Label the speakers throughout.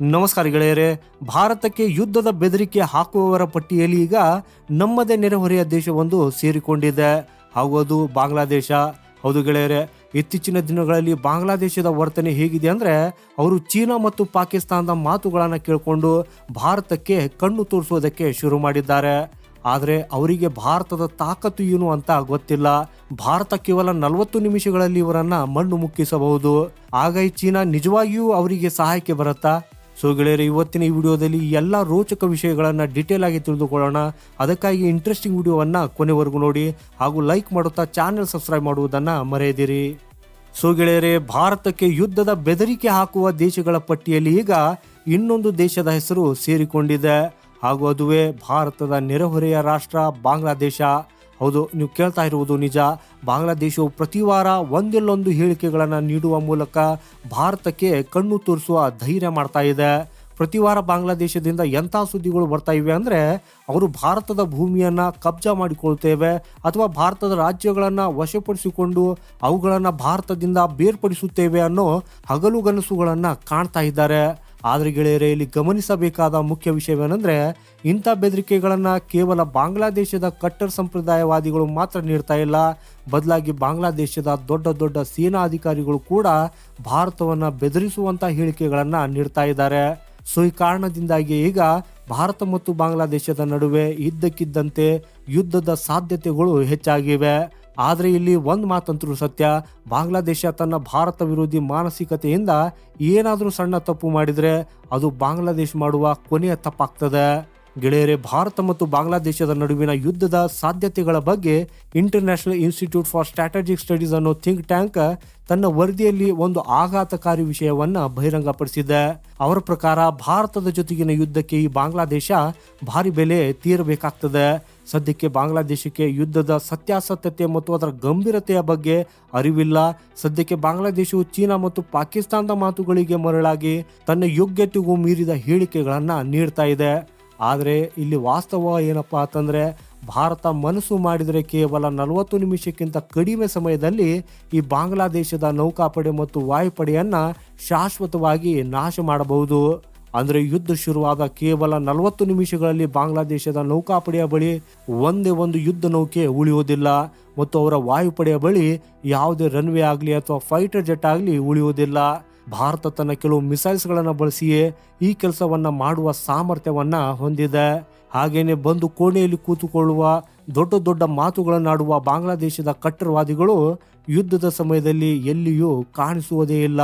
Speaker 1: ನಮಸ್ಕಾರ ಗೆಳೆಯರೇ, ಭಾರತಕ್ಕೆ ಯುದ್ಧದ ಬೆದರಿಕೆ ಹಾಕುವವರ ಪಟ್ಟಿಯಲ್ಲಿ ಈಗ ನಮ್ಮದೇ ನೆರೆಹೊರೆಯ ದೇಶವೊಂದು ಸೇರಿಕೊಂಡಿದೆ. ಹಾಗೂ ಅದು ಬಾಂಗ್ಲಾದೇಶ. ಹೌದು ಗೆಳೆಯರೇ, ಇತ್ತೀಚಿನ ದಿನಗಳಲ್ಲಿ ಬಾಂಗ್ಲಾದೇಶದ ವರ್ತನೆ ಹೇಗಿದೆ ಅಂದರೆ ಅವರು ಚೀನಾ ಮತ್ತು ಪಾಕಿಸ್ತಾನದ ಮಾತುಗಳನ್ನು ಕೇಳಿಕೊಂಡು ಭಾರತಕ್ಕೆ ಕಣ್ಣು ತೋರಿಸೋದಕ್ಕೆ ಶುರು ಮಾಡಿದ್ದಾರೆ. ಆದರೆ ಅವರಿಗೆ ಭಾರತದ ತಾಕತ್ತು ಏನು ಅಂತ ಗೊತ್ತಿಲ್ಲ. ಭಾರತ ಕೇವಲ ನಲವತ್ತು ನಿಮಿಷಗಳಲ್ಲಿ ಇವರನ್ನ ಮಣ್ಣು ಮುಕ್ಕಿಸಬಹುದು. ಆಗ ಚೀನಾ ನಿಜವಾಗಿಯೂ ಅವರಿಗೆ ಸಹಾಯಕ್ಕೆ ಬರುತ್ತಾ? ಸೊ ಗೆಳೆಯರೆ, ಇವತ್ತಿನ ಈ ವಿಡಿಯೋದಲ್ಲಿ ಎಲ್ಲ ರೋಚಕ ವಿಷಯಗಳನ್ನು ಡೀಟೇಲ್ ಆಗಿ ತಿಳಿದುಕೊಳ್ಳೋಣ. ಅದಕ್ಕಾಗಿ ಇಂಟ್ರೆಸ್ಟಿಂಗ್ ವಿಡಿಯೋವನ್ನ ಕೊನೆವರೆಗೂ ನೋಡಿ. ಹಾಗೂ ಲೈಕ್ ಮಾಡುತ್ತಾ ಚಾನೆಲ್ ಸಬ್ಸ್ಕ್ರೈಬ್ ಮಾಡುವುದನ್ನ ಮರೆಯದಿರಿ. ಸೊ ಗೆಳೆಯರೆ, ಭಾರತಕ್ಕೆ ಯುದ್ಧದ ಬೆದರಿಕೆ ಹಾಕುವ ದೇಶಗಳ ಪಟ್ಟಿಯಲ್ಲಿ ಈಗ ಇನ್ನೊಂದು ದೇಶದ ಹೆಸರು ಸೇರಿಕೊಂಡಿದೆ. ಹಾಗೂ ಅದುವೇ ಭಾರತದ ನೆರೆಹೊರೆಯ ರಾಷ್ಟ್ರ, ಬಾಂಗ್ಲಾದೇಶ. ಹೌದು, ನೀವು ಕೇಳ್ತಾ ಇರುವುದು ನಿಜ. ಬಾಂಗ್ಲಾದೇಶವು ಪ್ರತಿ ವಾರ ಒಂದಿಲ್ಲೊಂದು ಹೇಳಿಕೆಗಳನ್ನು ನೀಡುವ ಮೂಲಕ ಭಾರತಕ್ಕೆ ಕಣ್ಣು ತೋರಿಸುವ ಧೈರ್ಯ ಮಾಡ್ತಾ ಇದೆ. ಪ್ರತಿ ವಾರ ಬಾಂಗ್ಲಾದೇಶದಿಂದ ಎಂಥ ಸುದ್ದಿಗಳು ಬರ್ತಾ ಇವೆ ಅಂದರೆ, ಅವರು ಭಾರತದ ಭೂಮಿಯನ್ನು ಕಬ್ಜಾ ಮಾಡಿಕೊಳ್ತೇವೆ ಅಥವಾ ಭಾರತದ ರಾಜ್ಯಗಳನ್ನು ವಶಪಡಿಸಿಕೊಂಡು ಅವುಗಳನ್ನು ಭಾರತದಿಂದ ಬೇರ್ಪಡಿಸುತ್ತೇವೆ ಅನ್ನೋ ಹಗಲುಗನಸುಗಳನ್ನು ಕಾಣ್ತಾ ಇದ್ದಾರೆ. ಆದರೆ ಗೆಳೆಯರೇ, ಇಲ್ಲಿ ಗಮನಿಸಬೇಕಾದ ಮುಖ್ಯ ವಿಷಯವೇನೆಂದರೆ ಇಂಥ ಬೆದರಿಕೆಗಳನ್ನು ಕೇವಲ ಬಾಂಗ್ಲಾದೇಶದ ಕಟ್ಟರ್ ಸಂಪ್ರದಾಯವಾದಿಗಳು ಮಾತ್ರ ನೀಡ್ತಾ ಇಲ್ಲ. ಬದಲಾಗಿ ಬಾಂಗ್ಲಾದೇಶದ ದೊಡ್ಡ ದೊಡ್ಡ ಸೇನಾ ಅಧಿಕಾರಿಗಳು ಕೂಡ ಭಾರತವನ್ನು ಬೆದರಿಸುವಂಥ ಹೇಳಿಕೆಗಳನ್ನು ನೀಡ್ತಾ ಇದ್ದಾರೆ. ಸೊ, ಈ ಕಾರಣದಿಂದಾಗಿ ಈಗ ಭಾರತ ಮತ್ತು ಬಾಂಗ್ಲಾದೇಶದ ನಡುವೆ ಇದ್ದಕ್ಕಿದ್ದಂತೆ ಯುದ್ಧದ ಸಾಧ್ಯತೆಗಳು ಹೆಚ್ಚಾಗಿವೆ. ಆದರೆ ಇಲ್ಲಿ ಒಂದು ಮಾತಂತರೂ ಸತ್ಯ. ಬಾಂಗ್ಲಾದೇಶ ತನ್ನ ಭಾರತ ವಿರೋಧಿ ಮಾನಸಿಕತೆಯಿಂದ ಏನಾದರೂ ಸಣ್ಣ ತಪ್ಪು ಮಾಡಿದರೆ ಅದು ಬಾಂಗ್ಲಾದೇಶ ಮಾಡುವ ಕೊನೆಯ ತಪ್ಪಾಗ್ತದೆ. ಗೆಳೆಯರೆ, ಭಾರತ ಮತ್ತು ಬಾಂಗ್ಲಾದೇಶದ ನಡುವಿನ ಯುದ್ಧದ ಸಾಧ್ಯತೆಗಳ ಬಗ್ಗೆ International Institute for Strategic Studies ಅನ್ನೋ ಥಿಂಕ್ ಟ್ಯಾಂಕ್ ತನ್ನ ವರದಿಯಲ್ಲಿ ಒಂದು ಆಘಾತಕಾರಿ ವಿಷಯವನ್ನು ಬಹಿರಂಗಪಡಿಸಿದೆ. ಅವರ ಪ್ರಕಾರ ಭಾರತದ ಜೊತೆಗಿನ ಯುದ್ಧಕ್ಕೆ ಈ ಬಾಂಗ್ಲಾದೇಶ ಭಾರಿ ಬೆಲೆ ತೀರಬೇಕಾಗ್ತದೆ. ಸದ್ಯಕ್ಕೆ ಬಾಂಗ್ಲಾದೇಶಕ್ಕೆ ಯುದ್ಧದ ಸತ್ಯಾಸತ್ಯತೆ ಮತ್ತು ಅದರ ಗಂಭೀರತೆಯ ಬಗ್ಗೆ ಅರಿವಿಲ್ಲ. ಸದ್ಯಕ್ಕೆ ಬಾಂಗ್ಲಾದೇಶವು ಚೀನಾ ಮತ್ತು ಪಾಕಿಸ್ತಾನದ ಮಾತುಗಳಿಗೆ ಮರಳಾಗಿ ತನ್ನ ಯೋಗ್ಯತೆಗೂ ಮೀರಿದ ಹೇಳಿಕೆಗಳನ್ನು ನೀಡ್ತಾ ಇದೆ. ಆದರೆ ಇಲ್ಲಿ ವಾಸ್ತವ ಏನಪ್ಪ ಅಂತಂದರೆ ಭಾರತ ಮನಸ್ಸು ಮಾಡಿದರೆ ಕೇವಲ ನಲವತ್ತು ನಿಮಿಷಕ್ಕಿಂತ ಕಡಿಮೆ ಸಮಯದಲ್ಲಿ ಈ ಬಾಂಗ್ಲಾದೇಶದ ನೌಕಾಪಡೆ ಮತ್ತು ವಾಯುಪಡೆಯನ್ನು ಶಾಶ್ವತವಾಗಿ ನಾಶ ಮಾಡಬಹುದು. ಅಂದರೆ ಯುದ್ಧ ಶುರುವಾದ ಕೇವಲ ನಲವತ್ತು ನಿಮಿಷಗಳಲ್ಲಿ ಬಾಂಗ್ಲಾದೇಶದ ನೌಕಾಪಡೆಯ ಬಳಿ ಒಂದೇ ಒಂದು ಯುದ್ಧ ನೌಕೆ ಉಳಿಯುವುದಿಲ್ಲ ಮತ್ತು ಅವರ ವಾಯುಪಡೆಯ ಬಳಿ ಯಾವುದೇ ರನ್ವೇ ಆಗಲಿ ಅಥವಾ ಫೈಟರ್ ಜೆಟ್ ಆಗಲಿ ಉಳಿಯುವುದಿಲ್ಲ. ಭಾರತ ತನ್ನ ಕೆಲವು ಮಿಸೈಲ್ಸ್ಗಳನ್ನು ಬಳಸಿಯೇ ಈ ಕೆಲಸವನ್ನ ಮಾಡುವ ಸಾಮರ್ಥ್ಯವನ್ನ ಹೊಂದಿದೆ. ಹಾಗೇನೆ ಬಂದು ಕೋಣೆಯಲ್ಲಿ ಕೂತುಕೊಳ್ಳುವ ದೊಡ್ಡ ದೊಡ್ಡ ಮಾತುಗಳನ್ನಾಡುವ ಬಾಂಗ್ಲಾದೇಶದ ಕಟ್ಟರವಾದಿಗಳು ಯುದ್ಧದ ಸಮಯದಲ್ಲಿ ಎಲ್ಲಿಯೂ ಕಾಣಿಸುವುದೇ ಇಲ್ಲ.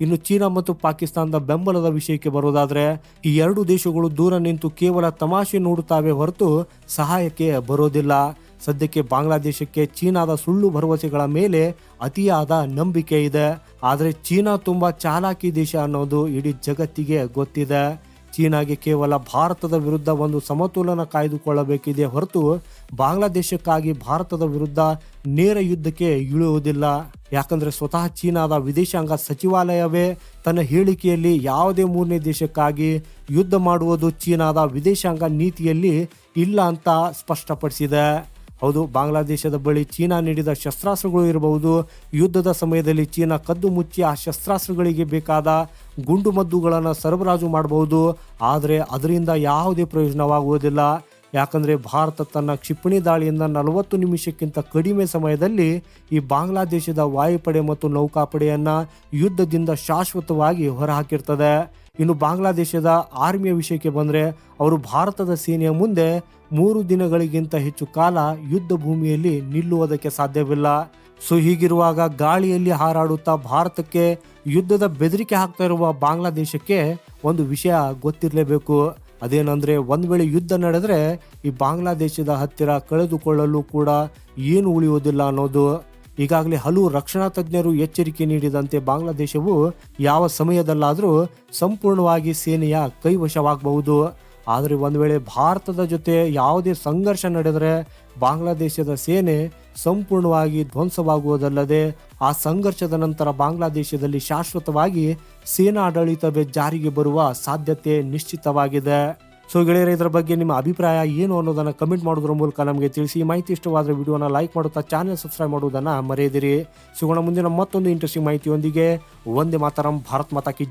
Speaker 1: ಇನ್ನು ಚೀನಾ ಮತ್ತು ಪಾಕಿಸ್ತಾನದ ಬೆಂಬಲದ ವಿಷಯಕ್ಕೆ ಬರೋದಾದರೆ ಈ ಎರಡು ದೇಶಗಳು ದೂರ ನಿಂತು ಕೇವಲ ತಮಾಷೆ ನೋಡುತ್ತವೆ ಹೊರತು ಸಹಾಯಕ್ಕೆ ಬರೋದಿಲ್ಲ. ಸದ್ಯಕ್ಕೆ ಬಾಂಗ್ಲಾದೇಶಕ್ಕೆ ಚೀನಾದ ಸುಳ್ಳು ಭರವಸೆಗಳ ಮೇಲೆ ಅತಿಯಾದ ನಂಬಿಕೆ ಇದೆ. ಆದರೆ ಚೀನಾ ತುಂಬಾ ಚಾಲಾಕಿ ದೇಶ ಅನ್ನೋದು ಇಡೀ ಜಗತ್ತಿಗೆ ಗೊತ್ತಿದೆ. ಚೀನಾಗೆ ಕೇವಲ ಭಾರತದ ವಿರುದ್ಧ ಒಂದು ಸಮತೋಲನ ಕಾಯ್ದುಕೊಳ್ಳಬೇಕಿದೆ ಹೊರತು ಬಾಂಗ್ಲಾದೇಶಕ್ಕಾಗಿ ಭಾರತದ ವಿರುದ್ಧ ನೇರ ಯುದ್ಧಕ್ಕೆ ಇಳಿಯುವುದಿಲ್ಲ. ಯಾಕಂದ್ರೆ ಸ್ವತಃ ಚೀನಾದ ವಿದೇಶಾಂಗ ಸಚಿವಾಲಯವೇ ತನ್ನ ಹೇಳಿಕೆಯಲ್ಲಿ ಯಾವುದೇ ಮೂರನೇ ದೇಶಕ್ಕಾಗಿ ಯುದ್ಧ ಮಾಡುವುದು ಚೀನಾದ ವಿದೇಶಾಂಗ ನೀತಿಯಲ್ಲಿ ಇಲ್ಲ ಅಂತ ಸ್ಪಷ್ಟಪಡಿಸಿದೆ. ಹೌದು, ಬಾಂಗ್ಲಾದೇಶದ ಬಳಿ ಚೀನಾ ನೀಡಿದ ಶಸ್ತ್ರಾಸ್ತ್ರಗಳು ಇರಬಹುದು. ಯುದ್ಧದ ಸಮಯದಲ್ಲಿ ಚೀನಾ ಕದ್ದು ಮುಚ್ಚಿ ಆ ಶಸ್ತ್ರಾಸ್ತ್ರಗಳಿಗೆ ಬೇಕಾದ ಗುಂಡು ಮದ್ದುಗಳನ್ನು ಸರಬರಾಜು ಮಾಡಬಹುದು. ಆದರೆ ಅದರಿಂದ ಯಾವುದೇ ಪ್ರಯೋಜನವಾಗುವುದಿಲ್ಲ. ಯಾಕಂದರೆ ಭಾರತ ತನ್ನ ಕ್ಷಿಪಣಿ ದಾಳಿಯಿಂದ ನಲವತ್ತು ನಿಮಿಷಕ್ಕಿಂತ ಕಡಿಮೆ ಸಮಯದಲ್ಲಿ ಈ ಬಾಂಗ್ಲಾದೇಶದ ವಾಯುಪಡೆ ಮತ್ತು ನೌಕಾಪಡೆಯನ್ನು ಯುದ್ಧದಿಂದ ಶಾಶ್ವತವಾಗಿ ಹೊರಹಾಕಿರ್ತದೆ. ಇನ್ನು ಬಾಂಗ್ಲಾದೇಶದ ಆರ್ಮಿಯ ವಿಷಯಕ್ಕೆ ಬಂದರೆ ಅವರು ಭಾರತದ ಸೇನೆಯ ಮುಂದೆ ಮೂರು ದಿನಗಳಿಗಿಂತ ಹೆಚ್ಚು ಕಾಲ ಯುದ್ಧ ಭೂಮಿಯಲ್ಲಿ ನಿಲ್ಲುವುದಕ್ಕೆ ಸಾಧ್ಯವಿಲ್ಲ. ಸೊ, ಹೀಗಿರುವಾಗ ಗಾಳಿಯಲ್ಲಿ ಹಾರಾಡುತ್ತಾ ಭಾರತಕ್ಕೆ ಯುದ್ಧದ ಬೆದರಿಕೆ ಹಾಕ್ತಾ ಇರುವ ಬಾಂಗ್ಲಾದೇಶಕ್ಕೆ ಒಂದು ವಿಷಯ ಗೊತ್ತಿರಲೇಬೇಕು. ಅದೇನಂದ್ರೆ, ಒಂದು ವೇಳೆ ಯುದ್ಧ ನಡೆದರೆ ಈ ಬಾಂಗ್ಲಾದೇಶದ ಹತ್ತಿರ ಕಳೆದುಕೊಳ್ಳಲು ಕೂಡ ಏನು ಉಳಿಯೋದಿಲ್ಲ ಅನ್ನೋದು. ಈಗಾಗಲೇ ಹಲವು ರಕ್ಷಣಾ ತಜ್ಞರು ಎಚ್ಚರಿಕೆ ನೀಡಿದಂತೆ ಬಾಂಗ್ಲಾದೇಶವು ಯಾವ ಸಮಯದಲ್ಲಾದರೂ ಸಂಪೂರ್ಣವಾಗಿ ಸೇನೆಯ ಕೈವಶವಾಗಬಹುದು. ಆದರೆ ಒಂದು ವೇಳೆ ಭಾರತದ ಜೊತೆ ಯಾವುದೇ ಸಂಘರ್ಷ ನಡೆದರೆ ಬಾಂಗ್ಲಾದೇಶದ ಸೇನೆ ಸಂಪೂರ್ಣವಾಗಿ ಧ್ವಂಸವಾಗುವುದಲ್ಲದೆ ಆ ಸಂಘರ್ಷದ ನಂತರ ಬಾಂಗ್ಲಾದೇಶದಲ್ಲಿ ಶಾಶ್ವತವಾಗಿ ಸೇನಾ ಆಡಳಿತವೇ ಜಾರಿಗೆ ಬರುವ ಸಾಧ್ಯತೆ ನಿಶ್ಚಿತವಾಗಿದೆ. ಸೊ ಗೆಳೆಯರ, ಇದರ ಬಗ್ಗೆ ನಿಮ್ಮ ಅಭಿಪ್ರಾಯ ಏನು ಅನ್ನೋದನ್ನು ಕಮೆಂಟ್ ಮಾಡೋದ್ರ ಮೂಲಕ ನಮಗೆ ತಿಳಿಸಿ. ಮಾಹಿತಿ ಇಷ್ಟವಾದರೆ ವಿಡಿಯೋನ ಲೈಕ್ ಮಾಡುತ್ತಾ ಚಾನೆಲ್ ಸಬ್ಸ್ಕ್ರೈಬ್ ಮಾಡುವುದನ್ನು ಮರೆಯದಿರಿ. ಸಿಗೋಣ ಮುಂದಿನ ಮತ್ತೊಂದು ಇಂಟ್ರೆಸ್ಟಿಂಗ್ ಮಾಹಿತಿಯೊಂದಿಗೆ. ಒಂದೇ ಮಾತರಂ, ಭಾರತ್ ಮಾತಾ ಕಿ